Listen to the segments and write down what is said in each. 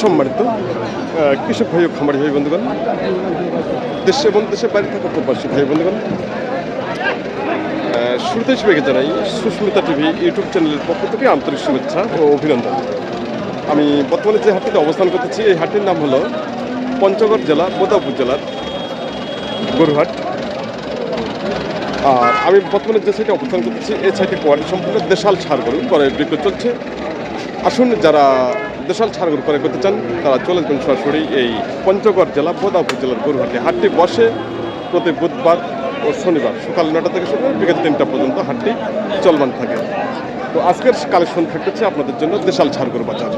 সম্মানিত কৃষক ভাই ও খামারি ভাই বন্ধুগণ, দেশে এবং দেশের বাইরে থাকা প্রবাসী ভাই বন্ধুগণ শুরুতে সবাইকে জানাই সুস্মিতা টিভি ইউটিউব চ্যানেলের পক্ষ থেকে আন্তরিক শুভেচ্ছা ও অভিনন্দন। আমি বর্তমানে যে হাটটিতে অবস্থান করতেছি, এই হাটটির নাম হলো পঞ্চগড় জেলা বোদাপুর জেলার গরুহাট। আর আমি বর্তমানে যে সাইটে অবস্থান করতেছি, এই সাইটে কোয়ালিটি সম্পূর্ণ দেশাল ছাড় গরু করে বিক্রি চলছে। আসুন যারা দেশাল ছাড় গরু করে করতে চান, তারা চলে যাবেন সরাসরি এই পঞ্চগড় জেলা, বোদাপুর জেলার গরুহাটে হাটটি। বসে প্রতি বুধবার ও শনিবার সকাল নটা থেকে শুরু বিকেল তিনটা পর্যন্ত হাটটি চলমান থাকে। তো আজকের কালেকশন থাকতেছে আপনাদের জন্য দেশাল ছাড় গরু বাজার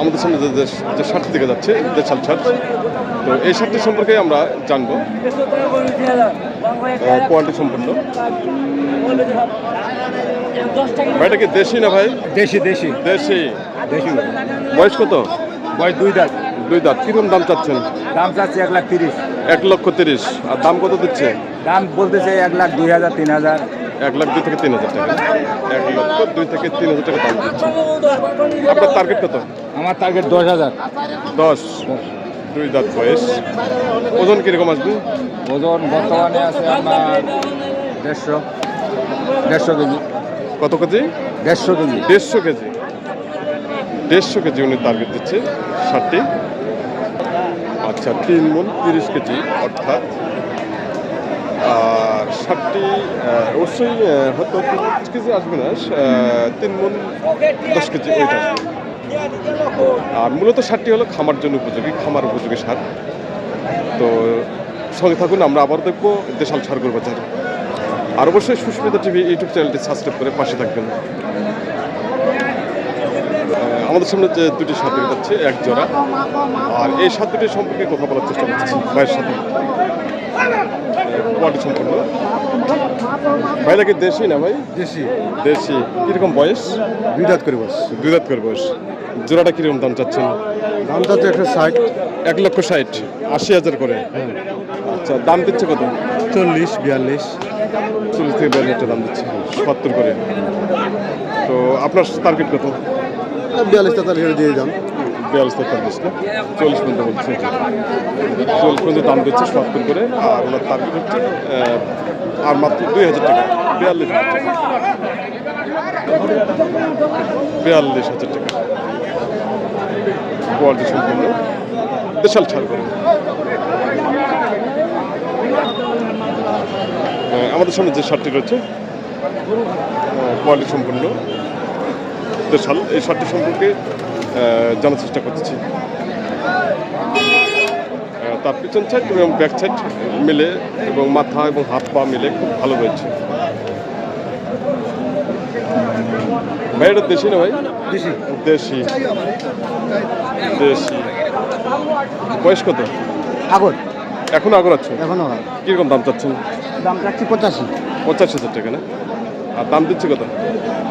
আমাদের সামনে যে যে- শার্ট দিকে যাচ্ছে, দেশাল ছাড় তো এই শার্টটি সম্পর্কে আমরা জানব। কোয়ালিটি সম্পূর্ণ ভাইটা কি দেশি না ভাই? দেশি দেশি। দেশি। দেশি। বয়স কত? বয়স দুই দাঁত। দুই দাঁত। কীরকম দাম চাচ্ছেন? দাম চাচ্ছে এক লাখ তিরিশ। এক লক্ষ তিরিশ। আর দাম কত দিচ্ছে? দাম বলতেছে এক লাখ দুই হাজার তিন হাজার। এক লাখ দুই থেকে তিন হাজার টাকা। এক লক্ষ দুই থেকে তিন হাজার টাকা দাম দিচ্ছে। আপনার টার্গেট কত? আমার টার্গেট দশ হাজার। দশ। দুই দাঁত বয়স। ওজন কীরকম আসবে? ওজন বর্তমানে আছে আপনার দেড়শো। দেড়শো কেজি। কত কেজি? দেড়শো কেজি। দেড়শো কেজি। দেড়শো কেজি উনি টার্গেট দিচ্ছে ষাটটি। আচ্ছা তিন মন তিরিশ কেজি অর্থাৎ আর ষাটটি অবশ্যই হয়তো তিরিশ কেজি আসবে না তিন মন দশ কেজি ওইটা আসবে। আর মূলত সারটি হলো খামার জন্য উপযোগী খামার উপযোগী সার। তো সঙ্গে থাকুন আমরা আবার দেখব দেশাল সারগুর বাজার। আর অবশ্যই সুস্মিতা টিভি ইউটিউব চ্যানেলটি সাবস্ক্রাইব করে পাশে থাকবেন। আমাদের সামনে যে দুটি দেখতে যাচ্ছে এক জোড়া। আর এই সার দুটি সম্পর্কে কথা বলার চেষ্টা করছি ভাইয়ের সাথে। কোয়ালিটি দেশি না ভাই? দেশি। দেশি। কীরকম বয়স? দুই দাঁত করে বস দুই দাঁত করে বয়স। জোড়াটা কীরকম দাম চাচ্ছেন? দাম চাচ্ছে একশো ষাট। এক লক্ষ ষাট। আশি হাজার করে। আচ্ছা দাম দিচ্ছে কত? চল্লিশ বিয়াল্লিশ। চল্লিশ থেকে বিয়াল্লিশ দাম দিচ্ছে। সত্তর করে। তো আপনার টার্গেট কত? বিয়াল্লিশ তেতাল্লিশ দিয়ে দাম বিয়াল্লিশ তেতাল্লিশ না? চল্লিশ পর্যন্ত বলছে। চল্লিশ পর্যন্ত দাম দিচ্ছে সত্তর করে। আর ওনার টার্গেট হচ্ছে আর মাত্র দুই হাজার টাকা। বিয়াল্লিশ হাজার টাকা। বিয়াল্লিশ হাজার টাকা। কোয়ালিটি সম্পূর্ণ। দেশাল ছাড় করে। আমাদের সামনে যে শার্টটি রয়েছে কোয়ালিটি সম্পূর্ণ দেশাল এই শার্টটি সম্পর্কে জানার চেষ্টা করতেছি তার পিছন সাইড এবং ব্যাক সাইড মিলে এবং মাথা এবং হাত পা মিলে খুব ভালো রয়েছে। ভাই এটা দেশি না ভাই? দেশি। দেশি। দেশি। বয়স কত? আগর। এখন আগর আছে? এখনও কীরকম দাম চাচ্ছেন? দাম চাচ্ছি পঁচাশি। পঞ্চাশ হাজার টাকা না? আর দাম দিচ্ছে কত?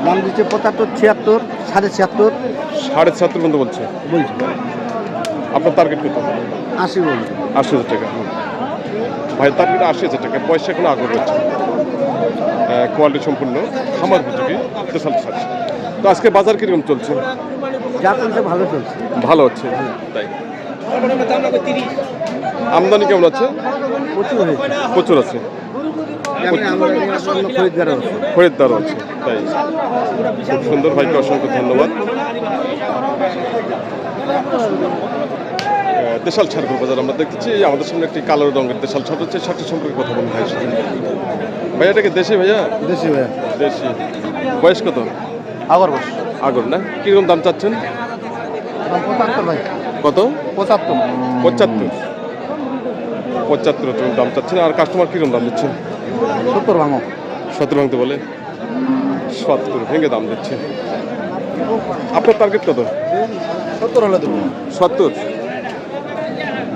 দাম দিচ্ছে পঁচাত্তর ছিয়াত্তর সাড়ে ছিয়াত্তর। সাড়ে সাতের পর্যন্ত বলছে? বলছি। আপনার টার্গেট কত? আশি বলছি। আশি হাজার টাকা ভাই টার্গেট আশি হাজার টাকা। পয়সা এখন আগর রয়েছে। কোয়ালিটি সম্পূর্ণ খামার উপযোগী দেশাল সাজ তো আজকে বাজার কীরকম চলছে? যা চলছে ভালো চলছে। ভালো হচ্ছে তাই। আমদানি কেমন আছে? প্রচুর আছে। খরিদ্দারও আছে তাই। খুব সুন্দর ভাইকে অসংখ্য ধন্যবাদ। দেশাল ছাড়পুর বাজার আমরা দেখতেছি আমাদের সামনে একটি কালো রঙের দেশাল ছাড় হচ্ছে ছাড়টি সম্পর্কে কথা বলুন ভাইয়ের সাথে ভাইয়া এটা কি দেশি ভাইয়া? দেশি ভাইয়া। দেশি। বয়স কত? আগর বস আগর না? কীরকম দাম চাচ্ছেন? ভাই। কত? পঁচাত্তর। পঁচাত্তর। পঁচাত্তর টাকা দাম চাচ্ছেন আর কাস্টমার কীরকম দাম দিচ্ছেন সত্তর ভাঙো। সত্তর ভাঙতে বলে? সত্তর ভেঙে দাম দিচ্ছে। আপনার টার্গেট কত? সত্তর হলে দেবো। সত্তর?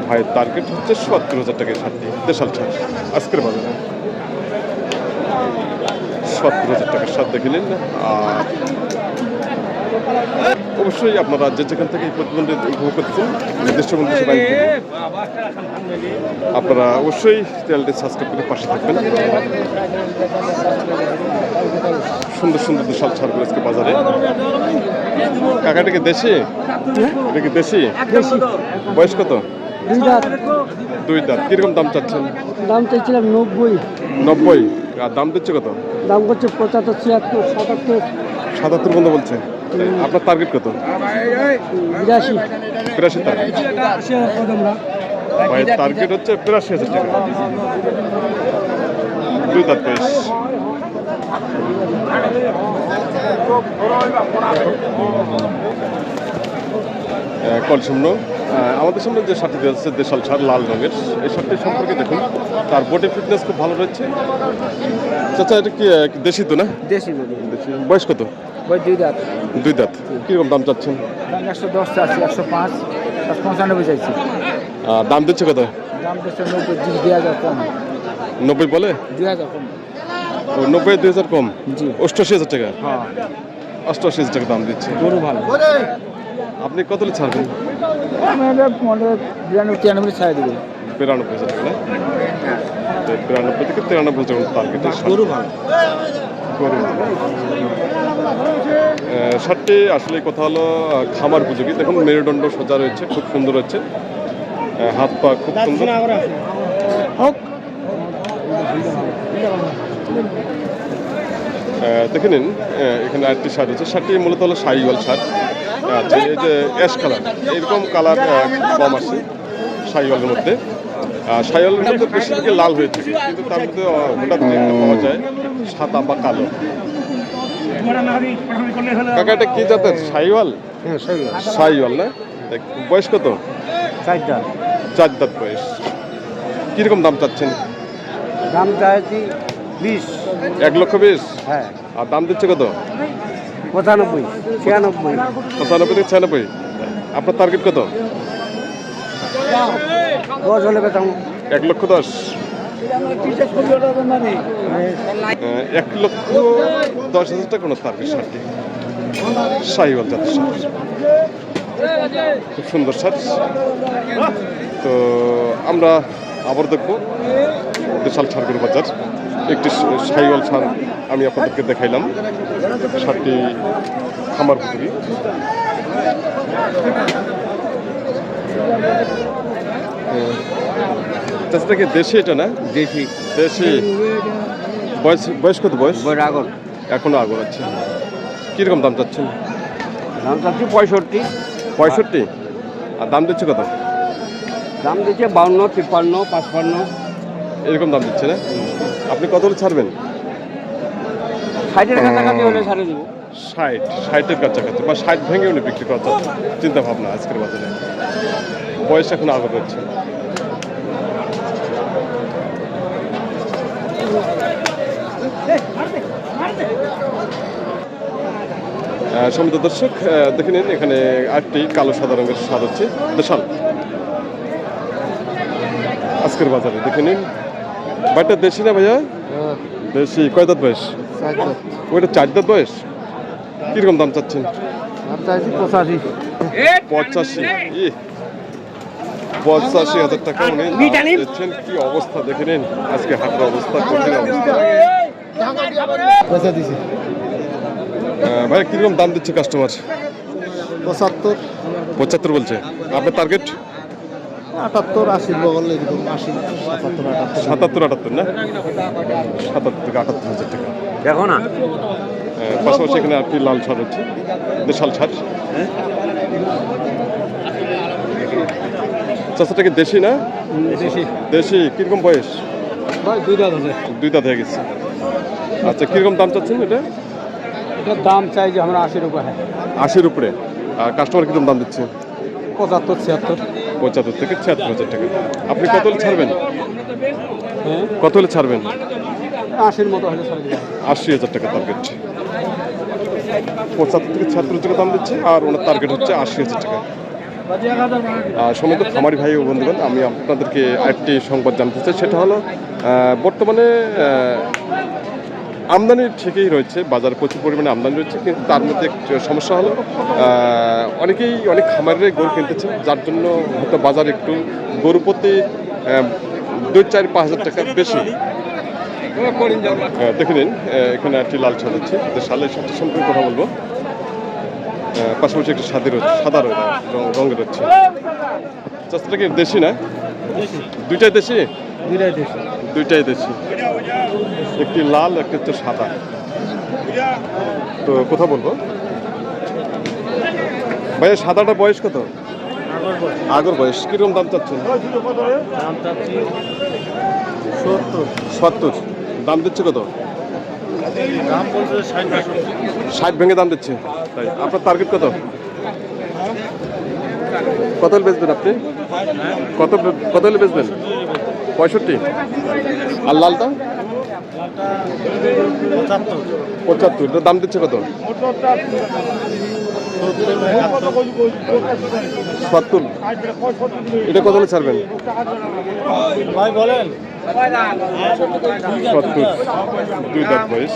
ভাই টার্গেট হচ্ছে সত্তর হাজার টাকার ছাড়টি দেশাল ছাড়। আজকের বাজারে। সত্তর হাজার টাকার সার দেখে নিন না। আর অবশ্যই আপনারা যে যেখান থেকে প্রতিবন্ধী উপভোগ করতেছেন দৃষ্টিবন্ধু সেবা আপনারা অবশ্যই চ্যানেলটি সাবস্ক্রাইব করে পাশে থাকবেন। সুন্দর সুন্দর বিশাল ছাড়গুলো আজকে বাজারে। কাকাটাকে দেশি? এটা কি দেশি? বয়স কত? দুই দাঁত। দুই দাঁত। কীরকম দাম চাচ্ছেন? দাম চাইছিলাম নব্বই। নব্বই। আর দাম দিচ্ছে কত? দাম করছে পঁচাত্তর ছিয়াত্তর সাতাত্তর। সাতাত্তর পর্যন্ত বলছে। আপনার টার্গেট কত? বিরাশি। বিরাশি টার্গেট টার্গেট হচ্ছে বিরাশি হাজার টাকা। দুই দাঁত বয়স কলসম্ন আমাদের সামনে যে শার্টটি রয়েছে দেশাল ছাড় লাল রঙের এই শার্টটি সম্পর্কে দেখুন। তার বডি ফিটনেস খুব ভালো রয়েছে। চাচা এটা কি দেশি তো না? দেশি বয়স কত? দুই দাঁত। দুই দাঁত। কীরকম দাম চাচ্ছেন? একশো দশ চাচ্ছি একশো পাঁচ পঁচানব্বই চাইছি। দাম দিচ্ছে কত? দাম দিচ্ছে নব্বই দুই দুই হাজার কম। নব্বই বলে? দুই হাজার কম। ও নব্বই দুই হাজার কম? জি। অষ্টআশি হাজার টাকা? হ্যাঁ। অষ্টআশি হাজার টাকা দাম দিচ্ছে। গরু ভালো। আপনি কত ছাড়বেন? বিরানব্বই তিরানব্বই ছাড়া দেবো। বিরানব্বই টাকা না বিরানব্বই থেকে তিরানব্বই হাজার টার্গেট গরু ভালো। শার্টটি আসলে কথা হলো খামার উপযোগী। দেখুন মেরুদণ্ড সোজা রয়েছে খুব সুন্দর হচ্ছে। হাত পা খুব সুন্দর। হোক। দেখে নিন এখানে আরেকটি শার্ট আছে। শার্টটি মূলত হলো সাইওয়াল শার্ট আচ্ছা এই যে অ্যাশ কালার এরকম কালার কম আছে সাইওয়ালের মধ্যে। আর সাইওয়ালের মধ্যে বেশি দিকে লাল হয়ে থাকে কিন্তু তার মধ্যে হঠাৎ দেখতে পাওয়া যায় সাদা বা কালো। কাকা এটা কি জাতের? সাইওয়াল হ্যাঁ না? বয়স কত? চার দাঁত বয়স। কীরকম দাম চাচ্ছেন? দাম চাইছি বিশ। এক লক্ষ বিশ? হ্যাঁ। আর দাম দিচ্ছে কত? পঁচানব্বই ছিয়ানব্বই। পঁচানব্বই থেকে ছিয়ানব্বই। আপনার টার্গেট কত? দশ হলে পেতাম এক লক্ষ দশ। এক লক্ষ দশ হাজার টাকা কোনো টার্গেট শার্টটি সাইওয়াল জাতের শার্ট খুব সুন্দর শার্ট তো আমরা আবার দেখব। বিশাল ছাড়গুলো বাজার। একটি সাইওয়াল ছাড় আমি আপনাদেরকে দেখাইলাম। শার্টটি খামার পুকুরি কি দেশি এটা না? দেশি। দেশি। বয়স বয়স কত বয়স? রাগর এখনও আগুন আছে কীরকম দাম চাচ্ছেন? দাম চাচ্ছি পঁয়ষট্টি। পঁয়ষট্টি? আর দাম দিচ্ছে কত? দাম দিচ্ছে বাউন্ন তিপ্পান্ন পাঁচপান্ন। এরকম দাম দিচ্ছে না? আপনি কত হলে ছাড়বেন? ষাটের কাছাকাছি হলে ছাড়ে দেবো। ষাট ষাটের কাছাকাছি বা ষাট ভেঙে উনি বিক্রি করার চিন্তা ভাবনা আজকের বাজারে। বয়স এখন আগুন হচ্ছে। আহ, দর্শক দেখে নিন এখানে আটটি কালো সাদা রঙের স্বাদ হচ্ছে। দেশাল। আজকের বাজারে দেখে নিন বাটা দেশি না ভাইয়া? দেশি। কয় দাঁত বয়স? ওইটা চার দাঁত বয়স? কীরকম দাম চাচ্ছেন? পঁচাশি। পঁচাশি। পঁচাশি হাজার টাকা দাম দিচ্ছেন। কি অবস্থা? দেখে নিন। আজকে হাটের অবস্থা কঠিন অবস্থা। ভাই কীরকম দাম দিচ্ছে কাস্টমার পঁচাত্তর। পঁচাত্তর বলছে। আপনার টার্গেট আটাত্তর আশি বগল এরকম আশি সাতাত্তর আটাত্তর। সাতাত্তর আটাত্তর না? সাতাত্তর থেকে আটাত্তর হাজার টাকা। দেখো না। পাশাপাশি এখানে আপনি লাল ছাড় হচ্ছে দেশাল ছাড়। চাষাটা কি দেশি না? দেশি। দেশি কীরকম বয়স? ভাই দুই দাঁত আছে দুই দাঁত হয়ে গেছে। আচ্ছা কীরকম দাম চাচ্ছেন এটা? এটার দাম চাই যে আমরা আশি রুপয়ে আশির উপরে। আর কাস্টমার কীরকম দাম দিচ্ছে? পঁচাত্তর ছিয়াত্তর। পঁচাত্তর থেকে ছিয়াত্তর হাজার টাকা। আপনি কত হলে ছাড়বেন? কত হলে ছাড়বেন? আশির মতো হলে আশি হাজার টাকা টার্গেট পঁচাত্তর থেকে ছিয়াত্তর টাকা দাম দিচ্ছে আর ওনার টার্গেট হচ্ছে আশি হাজার টাকা। আর সময় তো খামারি ভাই ও বন্ধুগণ আমি আপনাদেরকে আরেকটি সংবাদ জানতে চাই সেটা হলো বর্তমানে আমদানি ঠিকই রয়েছে বাজার প্রচুর পরিমাণে আমদানি রয়েছে কিন্তু তার মধ্যে সমস্যা হলো অনেকেই অনেক খামারের গরু কিনতেছে যার জন্য হয়তো বাজার একটু গরু প্রতি দুই চার পাঁচ হাজার টাকা বেশি। দেখে নিন এখানে একটি লাল ছাদ যে সালের সাথে সম্পর্কে কথা বলব। পাশাপাশি একটি সাদা রয়েছে সাদা রঙের হচ্ছে চাষটা কি দেশি না? দুইটাই দেশি? দুইটাই দেশ। দুইটাই দেশি। একটি লাল একটি হচ্ছে সাদা। তো কথা বলব? ভাইয়া সাদাটা বয়স কত? আগর বয়স। কীরকম দাম চাচ্ছেন? সত্তর। দাম দিচ্ছে কত? ষাট ষাট ভেঙে দাম দিচ্ছে। তাই আপনার টার্গেট কত? কত বেচবেন আপনি? কত কত বেচবেন? পঁয়ষট্টি। আর লালটা? পঁচাত্তর। এটার দাম দিচ্ছে কত? সত্তর। এটা কত হলে ছাড়বেন? ভাই বলেন। সত্তর। দুই দাঁত বয়স।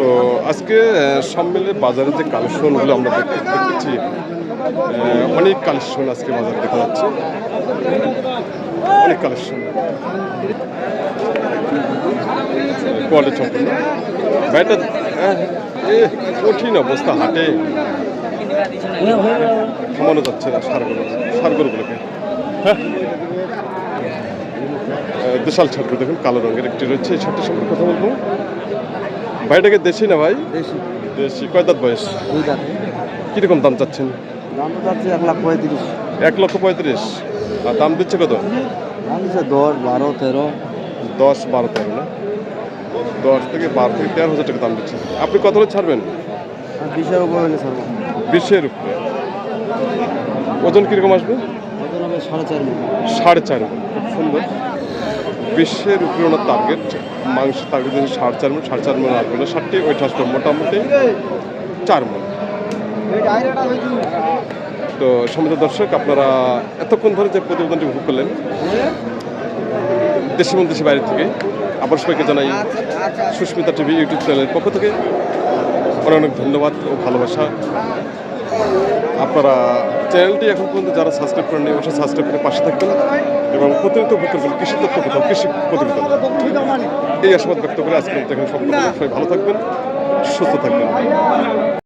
তো আজকে সব বাজারে যে কালেকশনগুলো আমরা দেখতে দেখতেছি অনেক কালেকশন আজকে বাজারে দেখা যাচ্ছে। অনেক কালেকশন কোয়ালিটি সম্পূর্ণ। ভাইটা এ কঠিন অবস্থা হাটে। থামানো যাচ্ছে না সারগুলো সারগুলোগুলোকে আহ, বিশাল ছাত্র দেখুন কালো রঙের একটি রয়েছে। এই ছাত্রের সম্পর্কে কথা বলব। ভাইটাকে দেশি না ভাই? দেশি। কয় দাঁত বয়স? কীরকম দাম চাচ্ছেন? দাম তো চাচ্ছি এক লাখ পঁয়ত্রিশ। এক লক্ষ পঁয়ত্রিশ। আর দাম দিচ্ছে কত? দাম দিচ্ছে দশ বারো তেরো। দশ বারো তেরো না? দশ থেকে বারো থেকে তেরো হাজার টাকা দাম দিচ্ছে। আপনি কত ছাড়বেন? বিশের উপর ছাড়বো। বিশের উপরে। ওজন কীরকম আসবে? ওজন সাড়ে চার মিনিট সাড়ে চার। খুব সুন্দর। বিশ্বের উপরে ওনার টার্গেট মাংস টার্গেট সাড়ে চার মন সাড়ে চার মন আসবে না ষাটটি ওইটা আসবে মোটামুটি চার মন তো সমিত দর্শক, আপনারা এতক্ষণ ধরে যে প্রতিবেদনটি উপভোগ করলেন, দেশে এবং দেশের বাইরে থেকে, আবার সবাইকে জানাই সুস্মিতা টিভি ইউটিউব চ্যানেলের পক্ষ থেকে অনেক অনেক ধন্যবাদ ও ভালোবাসা। আপনারা চ্যানেলটি এখন পর্যন্ত যারা সাবস্ক্রাইব করেননি, অবশ্যই সাবস্ক্রাইব করে পাশে থাকবেন এবং প্রতিনিয়ত উপভোগ করবেন কৃষি তথ্য কোথাও, কৃষি প্রতিবেদন। এই আশাবাদ ব্যক্ত করে আজকে এখানে সবাই ভালো থাকবেন, সুস্থ থাকবেন।